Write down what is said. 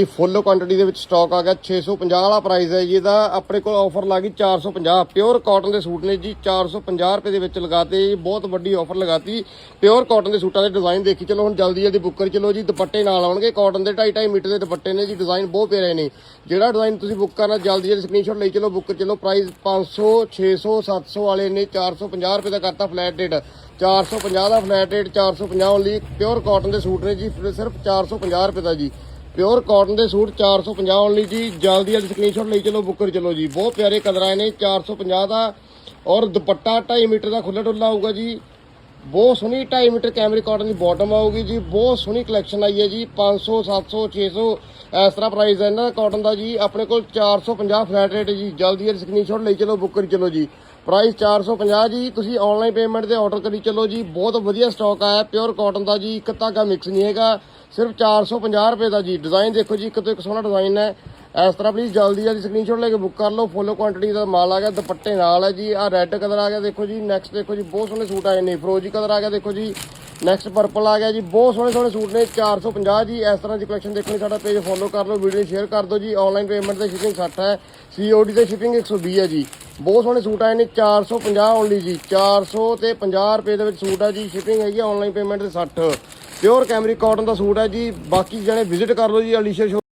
ਜੀ ਫੁੱਲ ਕੁਆਂਟੀਟੀ ਦੇ ਵਿੱਚ ਸਟਾਕ ਆ ਗਿਆ। 650 ਵਾਲਾ ਪ੍ਰਾਈਸ ਹੈ ਜੀ। ਇਹਦਾ ਆਪਣੇ ਕੋਲ ਆਫਰ ਲੱਗੀ 450 ਪਿਓਰ ਕਾਟਨ ਦੇ ਸੂਟ ਨੇ ਜੀ। 450 ਰੁਪਏ ਦੇ ਵਿੱਚ ਲਗਾਤੇ ਜੀ। ਬਹੁਤ ਵੱਡੀ ਆਫਰ ਲਗਾਤੀ। ਪਿਓਰ ਕਾਟਨ ਦੇ ਸੂਟਾਂ ਦੇ ਡਿਜ਼ਾਈਨ ਦੇਖੀ। ਚਲੋ, ਹੁਣ ਜਲਦੀ ਜਲਦੀ ਬੁੱਕ ਕਰੀ। ਚਲੋ ਜੀ, ਦੁਪੱਟੇ ਨਾਲ ਆਉਣਗੇ। ਕਾਟਨ ਦੇ 2.5 ਮੀਟਰ ਦੇ ਦੁਪੱਟੇ ਨੇ ਜੀ। ਡਿਜ਼ਾਈਨ ਬਹੁਤ ਪਿਆਰੇ ਨੇ। ਜਿਹੜਾ ਡਿਜ਼ਾਈਨ ਤੁਸੀਂ ਬੁੱਕ ਕਰਨਾ, ਜਲਦੀ ਜਲਦੀ ਸਕਰੀਨਸ਼ਾਟ ਲਈ ਚਲੋ ਬੁੱਕ ਕਰ ਚਲੋ ਪ੍ਰਾਈਸ 500 600 700 ਵਾਲੇ ਨੇ। 450 ਰੁਪਏ ਦਾ ਕਰਤਾ ਫਲੈਟ ਰੇਟ 450 ਦਾ ਫਲੈਟ ਰੇਟ 450 ਲਈ ਪਿਓਰ ਕਾਟਨ ਦੇ ਸੂਟ ਨੇ ਜੀ। ਸਿਰਫ 450 ਰੁਪਏ ਦਾ ਜੀ। ਪਿਓਰ ਕਾਟਨ ਦੇ ਸੂਟ 450 ਓਨਲੀ ਜੀ। ਜਲਦੀ ਜਲਦੀ ਸਕਰੀਨਸ਼ਾਟ ਲਈ ਚਲੋ ਬੁੱਕ ਕਰ ਚਲੋ ਜੀ। ਬਹੁਤ ਪਿਆਰੇ ਕਲਰ ਆਏ ਨੇ 450 ਦਾ। ਔਰ ਦੁਪੱਟਾ 2.5 ਮੀਟਰ ਦਾ ਖੁੱਲਾ ਡੁੱਲਾ ਆਊਗਾ ਜੀ। ਬਹੁਤ ਸੋਹਣੀ 2.5 ਮੀਟਰ ਕੈਮਰੀ ਕਾਟਨ ਦੀ ਬਾਟਮ ਆਊਗੀ ਜੀ, ਬਹੁਤ ਸੋਹਣੀ ਕਲੈਕਸ਼ਨ ਆਈ ਹੈ ਜੀ 500 700 600 ਇਸ ਤਰ੍ਹਾਂ ਪ੍ਰਾਈਸ ਹੈ। ਇਹਨਾਂ ਦਾ ਕਾਟਨ ਦਾ ਜੀ, ਆਪਣੇ ਕੋਲ 450 ਫਲੈਟ ਰੇਟ ਜੀ। ਜਲਦੀ ਜਲਦੀ ਸਕਰੀਨਸ਼ਾਟ ਲਈ ਚਲੋ ਬੁੱਕ ਕਰੀ ਚਲੋ ਜੀ। ਪ੍ਰਾਈਸ 450 ਜੀ, ਤੁਸੀਂ ਆਨਲਾਈਨ ਪੇਮੈਂਟ ਤੇ ਆਰਡਰ ਕਰੀ ਚਲੋ ਜੀ। ਬਹੁਤ ਵਧੀਆ ਸਟਾਕ ਆਇਆ ਪਿਓਰ ਕਾਟਨ ਦਾ ਜੀ, ਇੱਕ ਧਾਗਾ ਮਿਕਸ ਨਹੀਂ ਹੈਗਾ। ਸਿਰਫ 450 ਰੁਪਏ ਦਾ ਜੀ। ਡਿਜ਼ਾਈਨ ਦੇਖੋ ਜੀ, ਇੱਕ ਤੋਂ ਇੱਕ ਸੋਹਣਾ ਡਿਜ਼ਾਈਨ ਹੈ। ਇਸ ਤਰ੍ਹਾਂ ਪਲੀਜ਼ ਜਲਦੀ ਜਲਦੀ ਸਕਰੀਨਸ਼ਾਟ ਲੈ ਕੇ ਬੁੱਕ ਕਰ ਲਓ ਫੁੱਲ ਕੁਆਂਟੀਟੀ ਦਾ ਮਾਲ ਆ ਗਿਆ, ਦੁਪੱਟੇ ਨਾਲ ਹੈ ਜੀ ਆ ਰੈੱਡ ਕਲਰ ਆ ਗਿਆ, ਦੇਖੋ ਜੀ ਨੈਕਸਟ ਦੇਖੋ ਜੀ, ਬਹੁਤ ਸੋਹਣੇ ਸੂਟ ਆਏ ਨੇ, ਫਰੋਜੀ ਕਲਰ ਆ ਗਿਆ, ਦੇਖੋ ਜੀ ਨੈਕਸਟ ਪਰਪਲ ਆ ਗਿਆ ਜੀ, ਬਹੁਤ ਸੋਹਣੇ ਸੋਹਣੇ ਸੂਟ ਨੇ 450 ਜੀ, ਇਸ ਤਰ੍ਹਾਂ ਦੀ ਕਲੈਕਸ਼ਨ ਦੇਖਣੀ ਸਾਡਾ ਪੇਜ ਫੋਲੋ ਕਰ ਲਓ ਵੀਡੀਓ ਸ਼ੇਅਰ ਕਰ ਦਿਓ ਜੀ ਆਨਲਾਈਨ ਪੇਮੈਂਟ ਤੇ ਸ਼ਿਪਿੰਗ 60 ਹੈ ਸੀਓਡੀ ਤੇ ਸ਼ਿਪਿੰਗ 120 ਹੈ ਜੀ, ਬਹੁਤ ਸੋਹਣੇ ਸੂਟ ਆਏ ਨੇ 450 ਓਨਲੀ ਜੀ 400 ਤੇ 50 ਰੁਪਏ ਦੇ ਵਿੱਚ ਸੂਟ ਆ ਜੀ ਸ਼ਿਪਿੰਗ ਹੈਗੀ ਆਨਲਾਈਨ ਪੇਮੈਂਟ ਤੇ 60 ਪਿਓਰ ਕੈਮਰੀ ਕਾਟਨ ਦਾ ਸੂਟ ਹੈ ਜੀ, ਬਾਕੀ ਜਣੇ ਵਿਜ਼ਿਟ ਕਰ ਲਓ ਜੀ ਅਲੀਸ਼ਾ